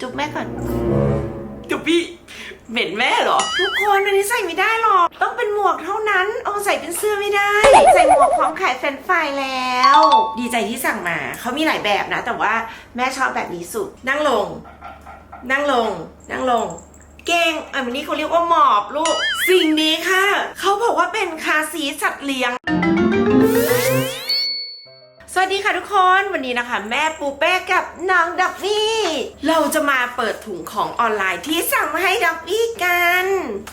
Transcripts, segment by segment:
จุ๊บแม่ก่อน จุ๊บพี่เหม็นแม่เหรอ ทุกคนอันนี้ใส่ไม่ได้หรอก ต้องเป็นหมวกเท่านั้นเอาใส่เป็นเสื้อไม่ได้ ใส่หมวกพร้อมขายแฟรนช์ฟรายแล้ว ดีใจที่สั่งมา เขามีหลายแบบนะ แต่ว่าแม่ชอบแบบนี้สุด นั่งลง นั่งลง นั่งลง เก่งอันนี้เขาเรียกว่าหมอบลูก สิ่งนี้ค่ะ เขาบอกว่าเป็นคาซีทสัตว์เลี้ยง สวัสดีค่ะทุกคนวันนี้นะคะ แม่ปูเป้กับน้องดับบี้เราจะมาเปิดถุงของออนไลน์ที่สั่งมาให้ดับบี้กัน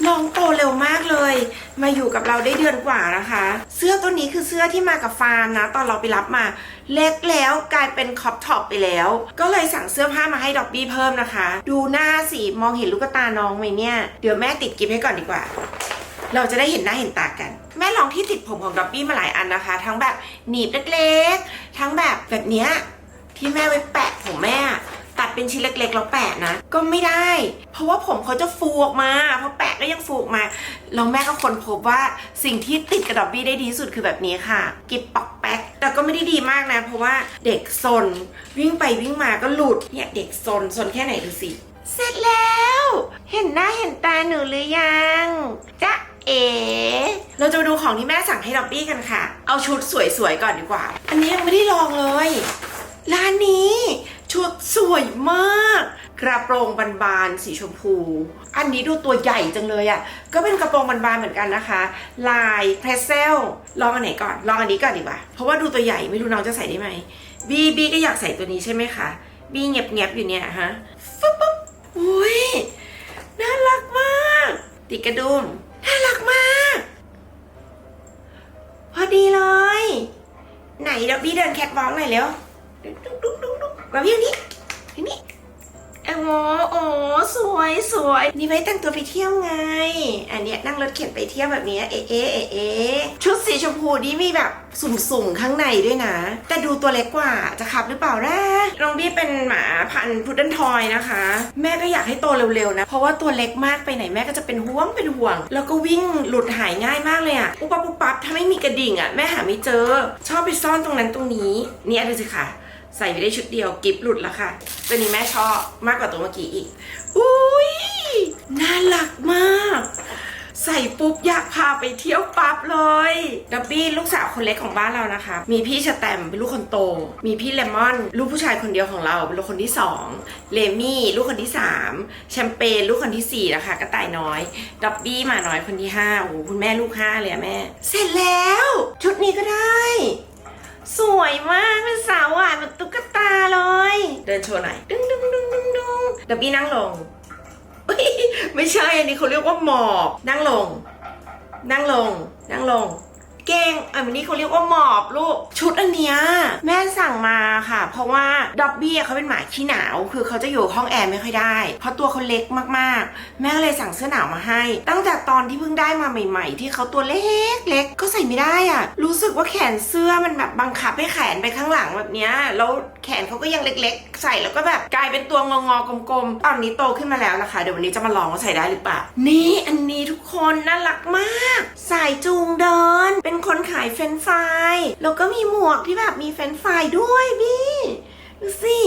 น้องโตเร็วมากเลย มาอยู่กับเราได้เดือนกว่านะคะ เสื้อตัวนี้คือเสื้อที่มากับฟาร์มนะ ตอนเราไปรับมา เล็กแล้วกลายเป็นคอปท็อปไปแล้ว ก็เลยสั่งเสื้อผ้ามาให้ดอกบี้เพิ่มนะคะ ดูหน้าสิมองเห็นลูกตาน้องไหมเนี่ยเดี๋ยวแม่ติดกิฟให้ก่อนดีกว่า เราจะได้เห็นหน้าเห็นตากัน แม่ลองที่ติดผมของด็อบบี้มาหลายอันนะคะ ทั้งแบบหนีบเล็กๆ ทั้งแบบแบบเนี้ยที่แม่ไว้แปะผมแม่ตัดเป็นชิ้นเล็กๆแล้วแปะนะ ก็ไม่ได้ เพราะว่าผมเขาจะฟูออกมาพอแปะก็ยังฟูออกมาแล้วแม่ก็ค้นพบว่าสิ่งที่ติดกับด็อบบี้ได้ดีที่สุดคือแบบนี้ค่ะ กิบปอกแป๊กแต่ก็ไม่ได้ดีมากนะ เพราะว่าเด็กซนวิ่งไปวิ่งมาก็หลุดเนี่ยเด็กซนซนแค่ไหนดูสิเสร็จแล้ว เห็นหน้าเห็นตาหนูหรือยังจ๊ะ เอ๋เราจะมาดูของที่แม่สั่งให้ดอบบี้กันค่ะ เอาชุดสวยๆก่อนดีกว่า อันนี้ยังไม่ได้ลองเลย ร้านนี้ชุดสวยมาก กระโปรงบานๆสีชมพู อันนี้ดูตัวใหญ่จังเลยอะ่ะ ก็เป็นกระโปรงบานๆเหมือนกันนะคะ ลายเพรสเซล ลองอันไหนก่อน ลองอันนี้ก่อนดีกว่า เพราะว่าดูตัวใหญ่ไม่รู้น้องจะใส่ได้ไหม บีบีก็อยากใส่ตัวนี้ใช่ไหมคะ บีเงียบๆอยู่เนี่ยฮะฟึ๊บปุ๊บอุ้ยน่ารักมาก ติดกระดุม น่ารักมาก พอดีเลย ไหนเดี๋ยวพี่เดินแคทวอล์กหน่อยเร็วดุ๊กดุ๊กดุ๊กดุ๊กมาพี่นี่พี่นี่ โอ้โอ้สวยสวยนี่ไว้แต่งตัวไปเที่ยวไง อันเนี้ยนั่งรถเข็นไปเที่ยวแบบเนี้ยเอ๊ะเอ๊ะเอ๊ะเอชุดสีชมพูนี่มีแบบสุ่มๆข้างในด้วยนะ แต่ดูตัวเล็กกว่าจะขับหรือเปล่านะน้องบี้เป็นหมาพันธุ์พุดเดิ้ลทอยนะคะ แม่ก็อยากให้โตเร็วๆนะ เพราะว่าตัวเล็กมากไปไหนแม่ก็จะเป็นห่วงเป็นห่วง แล้วก็วิ่งหลุดหายง่ายมากเลยอะปุ๊บปั๊บปุ๊บปั๊บถ้าไม่มีกระดิ่งอะแม่หาไม่เจอ ชอบไปซ่อนตรงนั้นตรงนี้เนี่ยดูสิค่ะ ใส่ไปได้ชุดเดียวกิฟหลุดแล้วค่ะ ตัวนี้แม่ชอบมากกว่าตัวเมื่อกี้อีก อุ้ยน่ารักมาก ใส่ปุ๊บอยากพาไปเที่ยวปั๊บเลยดับบี้ลูกสาวคนเล็กของบ้านเรานะคะ มีพี่ชแตมเป็นลูกคนโต มีพี่เลมอนลูกผู้ชายคนเดียวของเราเป็นลูกคนที่สองเลมี่ลูกคนที่สามแชมเปญลูกคนที่สี่นะคะกระต่ายน้อยดับบี้หมาน้อยคนที่ห้าโอ้โหคุณแม่ลูกห้าเลยอะแม่ เสร็จแล้ว ชุดนี้ก็ได้ สวยมากเป็นสาวหวานเหมือนตุ๊กตาเลย เดินโชว์หน่อยดึงดึงดึงดึงดึงดับบี้นั่งลง ไม่ใช่อันนี้เขาเรียกว่าหมอบนั่งลง นั่งลง นั่งลง เก่งอันนี้เขาเรียกว่าหมอบลูก ชุดอันเนี้ยแม่สั่งมาค่ะ เพราะว่าด็อบบี้เขาเป็นหมาขี้หนาว คือเขาจะอยู่ห้องแอร์ไม่ค่อยได้ เพราะตัวเขาเล็กมากๆ แม่ก็เลยสั่งเสื้อหนาวมาให้ ตั้งแต่ตอนที่เพิ่งได้มาใหม่ ๆ ที่เขาตัวเล็กเล็กก็ใส่ไม่ได้อะ รู้สึกว่าแขนเสื้อมันแบบบังคับให้แขนไปข้างหลังแบบเนี้ยแล้วแขนเขาก็ยังเล็ก ๆ ใส่แล้วก็แบบกลายเป็นตัวงองๆกลมๆตอนนี้โตขึ้นมาแล้วนะคะเดี๋ยววันนี้จะมาลองว่าใส่ได้หรือเปล่านี่อันนี้ทุกคนน่ารักมาก สายจูงเดิน เป็นคนขายเฟรนฟรายแล้วก็มีหมวกที่แบบมีเฟรนฟรายด้วยบี้ดูสิ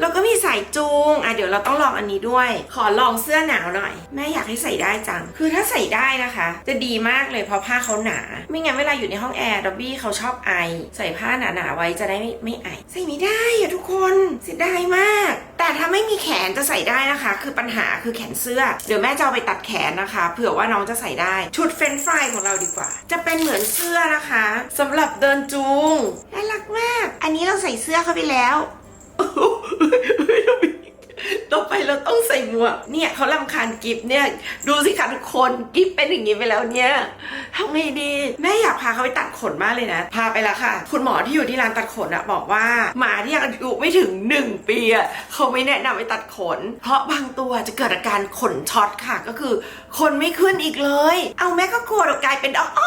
แล้วก็มีสายจูงอะเดี๋ยวเราต้องลองอันนี้ด้วย ขอลองเสื้อหนาวหน่อย แม่อยากให้ใส่ได้จัง คือถ้าใส่ได้นะคะ จะดีมากเลยเพราะผ้าเขาหนา ไม่งั้นเวลาอยู่ในห้องแอร์ดอบบี้เขาชอบไอ ใส่ผ้าหนาๆไว้จะได้ไม่ไม่ไอ ใส่ไม่ได้อะทุกคนเสียดายมาก แต่ถ้าไม่มีแขนจะใส่ได้นะคะ คือปัญหาคือแขนเสื้อ เดี๋ยวแม่จะเอาไปตัดแขนนะคะ เผื่อว่าน้องจะใส่ได้ ชุดเฟรนฟรายของเราดีกว่า จะเป็นเหมือนเสื้อนะคะสำหรับเดินจูงน่ารักมาก อันนี้เราใส่เสื้อเข้าไปแล้ว ต่อไปเราต้องใส่หมวกเนี่ยเขาลำคาญกิฟเนี่ย ดูสิคะทุกคนกิฟเป็นอย่างนี้ไปแล้วเนี่ยทำไงดี แม่อยากพาเขาไปตัดขนมากเลยนะ พาไปแล้วค่ะ คุณหมอที่อยู่ที่ร้านตัดขนอะบอกว่าหมาที่อายุไม่ถึง 1 ปีอะเขาไม่แนะนำไปตัดขน เพราะบางตัวจะเกิดอาการขนช็อตค่ะก็คือ ขนไม่ขึ้นอีกเลย เอาแม่ก็กลัวกลายเป็นอ๋อก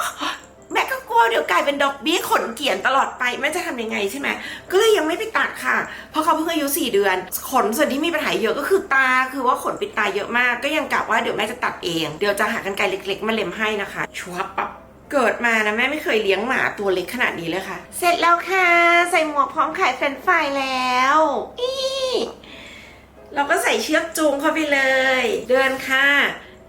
เดี๋ยวกลายเป็นดอกเบี้ยขนเกี่ยนตลอดไปแม่จะทำยังไงใช่ไหมก็เลยยังไม่ไปตัดค่ะ เพราะเขาเพิ่งอายุ4เดือน ขนส่วนที่มีปัญหาเยอะก็คือตาคือว่าขนปิดตาเยอะมาก ก็ยังกะว่าเดี๋ยวแม่จะตัดเอง เดี๋ยวจะหากันไกรเล็ก ๆ มาเล็มให้นะคะชัวปับเกิดมานะแม่ไม่เคยเลี้ยงหมาตัวเล็กขนาดนี้เลยค่ะ เสร็จแล้วค่ะ ใส่หมวกพร้อมขายแฟรนช์ฟรายแล้วอีเราก็ใส่เชือกจูงเข้าไปเลย เดินค่ะ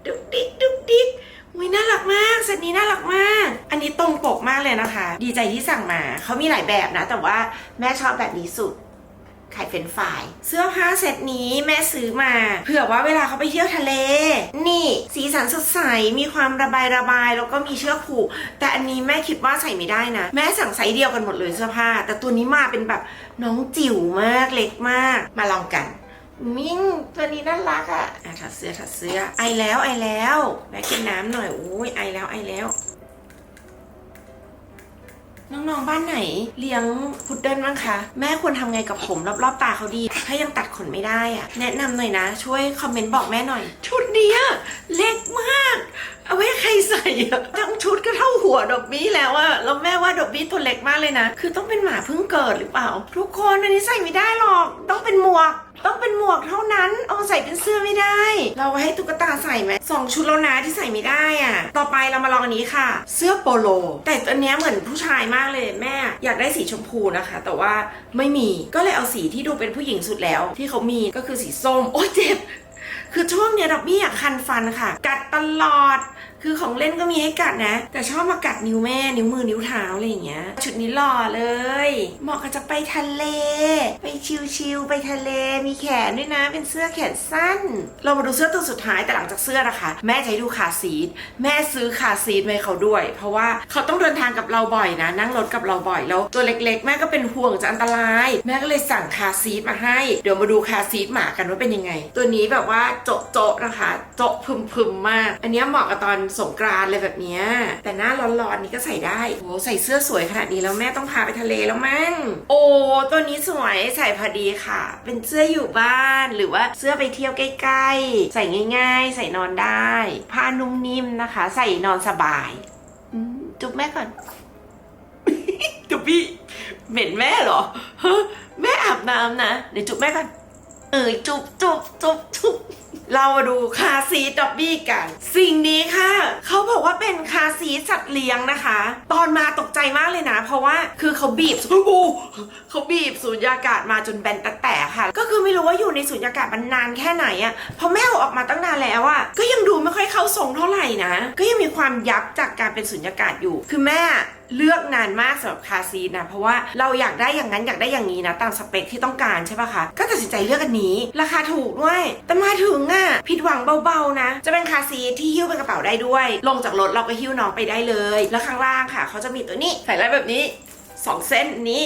ดุกดิกดุกดิก อุ้ยน่ารักมากเซตนี้น่ารักมาก อันนี้ตรงปกมากเลยนะคะ ดีใจที่สั่งมาเขามีหลายแบบนะ แต่ว่าแม่ชอบแบบนี้สุดขายเฟนช์ฟาย เสื้อผ้าเซตนี้แม่ซื้อมา เผื่อว่าเวลาเขาไปเที่ยวทะเล นี่สีสันสดใส มีความระบายระบายแล้วก็มีเชือกผูก แต่อันนี้แม่คิดว่าใส่ไม่ได้นะ แม่สั่งไซส์เดียวกันหมดเลยเสื้อผ้า แต่ตัวนี้มาเป็นแบบน้องจิ๋วมากเล็กมาก มาลองกัน มิ้งตัวนี้น่ารักอะอะถัดเสื้อถัดเสื้อ ไอแล้วไอแล้วแม่กินน้ำหน่อยโอ้ยไอแล้วไอแล้ว น้องๆบ้านไหน เลี้ยงพุดเดิ้ลบ้างคะ แม่ควรทำไงกับผมรอบๆตาเขาดี ถ้ายังตัดขนไม่ได้อะ แนะนำหน่อยนะ ช่วยคอมเมนต์บอกแม่หน่อย ชุดเนี้ยเล็กมาก เอาไว้ใครใส่อะทั้งชุดก็เท่าหัวดอกบี้แล้วอะแล้วแม่ว่าดอกบี้ตัวเล็กมากเลยนะ คือต้องเป็นหมาเพิ่งเกิดหรือเปล่า ทุกคนอันนี้ใส่ไม่ได้หรอก ต้องเป็นหมวก ต้องเป็นหมวกเท่านั้น เอาใส่เป็นเสื้อไม่ได้ เราให้ตุ๊กตาใส่ไหมสองชุดแล้วนะที่ใส่ไม่ได้อะต่อไปเรามาลองอันนี้ค่ะ เสื้อโปโล แต่ตัวเนี้ยเหมือนผู้ชายมากเลยแม่ อยากได้สีชมพูนะคะ แต่ว่าไม่มี ก็เลยเอาสีที่ดูเป็นผู้หญิงสุดแล้ว ที่เขามีก็คือสีส้ม โอ้ยเจ็บ คือช่วงเนี้ยดอกบี้อยากคันฟันค่ะ กัดตลอด คือของเล่นก็มีให้กัดนะ แต่ชอบมากัดนิ้วแม่นิ้วมือนิ้วเท้าอะไรอย่างเงี้ยชุดนี้หล่อเลย เหมาะกับจะไปทะเล ไปชิลๆไปทะเลมีแขนด้วยนะ เป็นเสื้อแขนสั้น เรามาดูเสื้อตัวสุดท้ายแต่หลังจากเสื้อนะคะ แม่จะให้ดูคาซีทแม่ซื้อคาซีทไว้เขาด้วย เพราะว่าเขาต้องเดินทางกับเราบ่อยนะ นั่งรถกับเราบ่อยแล้ว ตัวเล็กๆ แม่ก็เป็นห่วงจะอันตราย แม่ก็เลยสั่งคาซีทมาให้ เดี๋ยวมาดูคาซีทหมากันว่าเป็นยังไง ตัวนี้แบบว่าโจะโจะๆนะคะ โจ๊ะพึมๆมาก อันเนี้ยเหมาะกับตอนสงกรานต์เลยแบบเนี้ยแต่หน้าร้อนๆนี่ก็ใส่ได้โอ้ใส่เสื้อสวยขนาดนี้แล้วแม่ต้องพาไปทะเลแล้วมั้งโอ้ตัวนี้สวยใส่พอดีค่ะ เป็นเสื้ออยู่บ้านหรือว่าเสื้อไปเที่ยวใกล้ๆ ใส่ง่าย ๆ ใส่นอนได้ผ้านุ่มนิ่มนะคะ ใส่นอนสบายจุ๊บแม่ก่อนจุ๊บพี่เหม็นแม่เหรอแม่อาบน้ำนะเดี๋ยวจุ๊บแม่ก่อน เออจุ๊บจุ๊บจุ๊บจุ๊บเรามาดูคาซีด็อบบี้กัน สิ่งนี้ค่ะ เขาบอกว่าเป็นคาซีสัตว์เลี้ยงนะคะ ตอนมาตกใจมากเลยนะ เพราะว่าคือเขาบีบเขาบีบสูญญากาศมาจนแบนตะแต่ค่ะ ก็คือไม่รู้ว่าอยู่ในสูญญากาศมันนานแค่ไหนอะพอแม่ออกมาตั้งนานแล้วอะก็ยังดู ไม่เข้าทรงเท่าไหร่นะ ก็ยังมีความยับจากการเป็นสูญญากาศอยู่ คือแม่เลือกนานมากสำหรับคาร์ซีทนะเพราะว่าเราอยากได้อย่างนั้นอยากได้อย่างนี้นะตามสเปคที่ต้องการใช่ปะคะก็ตัดสินใจเลือกอันนี้ ราคาถูกด้วย แต่มาถึงอะผิดหวังเบาๆนะ จะเป็นคาร์ซีทที่หิ้วเป็นกระเป๋าได้ด้วย ลงจากรถเราก็หิ้วน้องไปได้เลย แล้วข้างล่างค่ะเขาจะมีตัวนี้ใส่ไว้แบบนี้สองเส้นนี้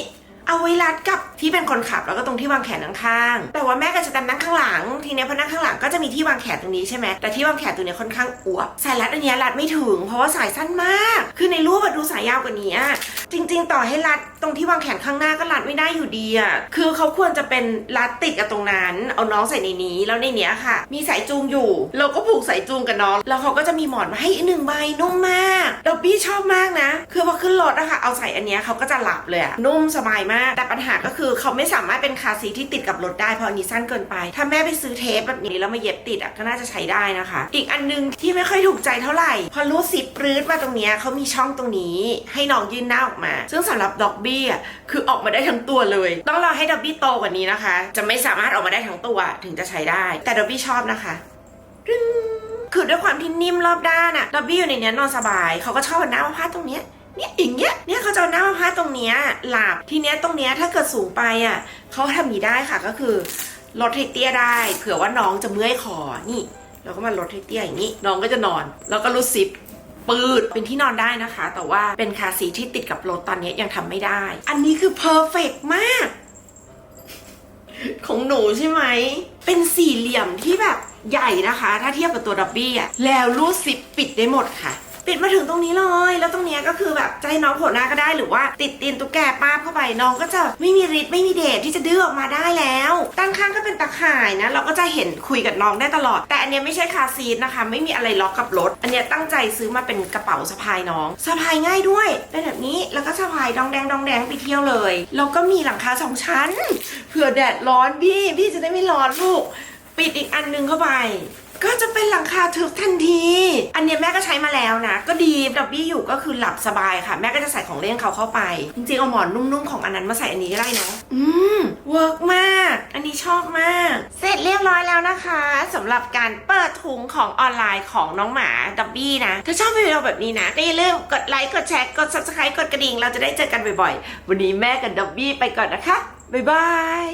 เอาไว้รัดกับที่เป็นคนขับแล้วก็ตรงที่วางแขนข้างๆแต่ว่าแม่ก็จะตมนั่งข้างหลัง ทีเนี้ยพอนั่งข้างหลังก็จะมีที่วางแขนตรงนี้ใช่ไหมแต่ที่วางแขนตรงนี้ค่อนข้างอวบสายรัดอันนี้รัดไม่ถึง เพราะว่าสายสั้นมาก คือในรูปดูสายยาวกว่านี้อะ จริง ๆ ต่อให้รัดตรงที่วางแขนข้างหน้าก็รัดไม่ได้อยู่ดีอะคือเขาควรจะเป็นรัดติดกับตรงนั้น เอาน้องใส่ในนี้แล้วในเนี้ยค่ะ มีสายจูงอยู่ เราก็ผูกสายจูงกับน้อง แล้วเขาก็จะมีหมอนมาให้อีกหนึ่งใบนุ่มมากดอบบี้ชอบมากนะ คือพอขึ้นรถอะค่ะเอาใส่อันเนี้ยเขาก็จะหลับเลยอะนุ่มสบายมาก แต่ปัญหาก็คือเขาไม่สามารถเป็นคาซีที่ติดกับรถได้เพราะอันนี้สั้นเกินไป ถ้าแม่ไปซื้อเทปแบบนี้แล้วมาเย็บติดอะก็น่าจะใช้ได้นะคะ อีกอันนึงที่ไม่ค่อยถูกใจเท่าไหร่ พอรูดซิปปรื้ดมาตรงเนี้ยเขามีช่องตรงนี้ ให้น้องยื่นหน้าออกมา ซึ่งสำหรับด็อกบี้อะคือออกมาได้ทั้งตัวเลย ต้องรอให้ด็อกบี้โตกว่านี้นะคะ จะไม่สามารถออกมาได้ทั้งตัวถึงจะใช้ได้ แต่ด็อกบี้ชอบนะคะคือด้วยความที่นิ่มรอบด้านอะดับบี้อยู่ในนี้นอนสบาย เขาก็ชอบเอาหน้ามาพาดตรงเนี้ยเนี่ยอย่างเงี้ย เนี่ยเขาจะเอาหน้ามาพาดตรงเนี้ยหลับ ทีเนี้ยตรงเนี้ยถ้าเกิดสูงไปอะเขาทำอย่างนี้ได้ค่ะก็คือลดให้เตี้ยได้ เผื่อว่าน้องจะเมื่อยคอ นี่ เราก็มาลดให้เตี้ยอย่างนี้ น้องก็จะนอน แล้วก็รูดซิป ปืดเป็นที่นอนได้นะคะ แต่ว่าเป็นคาร์ซีทที่ติดกับรถตอนนี้ยังทำไม่ได้ อันนี้คือเพอร์เฟกมาก ของหนูใช่ไหม เป็นสี่เหลี่ยมที่แบบใหญ่นะคะ ถ้าเทียบกับตัวดับบี้อะแล้วรูดซิปปิดได้หมดค่ะ ปิดมาถึงตรงนี้เลย แล้วตรงเนี้ยก็คือแบบจะให้น้องโผล่หน้าก็ได้หรือว่าติดตีนตุ๊กแกป้าบเข้าไปน้องก็จะไม่มีฤทธิ์ไม่มีเดชที่จะดื้อออกมาได้แล้วด้านข้างก็เป็นตะข่ายนะ เราก็จะเห็นคุยกับน้องได้ตลอด แต่อันเนี้ยไม่ใช่คาซีทนะคะ ไม่มีอะไรล็อกกับรถ อันเนี้ยตั้งใจซื้อมาเป็นกระเป๋าสะพายน้องสะพายง่ายด้วยเป็นแบบนี้แล้วก็สะพายดองแดงดองแดงไปเที่ยวเลยแล้วก็มีหลังคาสองชั้นเผื่อแดดร้อนพี่พี่จะได้ไม่ร้อนลูกปิดอีกอันหนึงเข้าไป ก็จะเป็นหลังคาทึบทันที อันนี้แม่ก็ใช้มาแล้วนะ ก็ดีดับบี้อยู่ก็คือหลับสบายค่ะ แม่ก็จะใส่ของเล่นเขาเข้าไป จริงๆ เอาหมอนนุ่มๆของอันนั้นมาใส่อันนี้ก็ได้เนาะอืมเวิร์กมาก อันนี้ชอบมาก เสร็จเรียบร้อยแล้วนะคะสำหรับการเปิดถุงของออนไลน์ของน้องหมาดับบี้นะถ้าชอบวิดีโอแบบนี้นะก็อย่าลืมกดไลค์กดแชร์กด subscribe กดกระดิ่งเราจะได้เจอกันบ่อยๆ วันนี้แม่กับดับบี้ไปก่อนนะคะบ๊ายบาย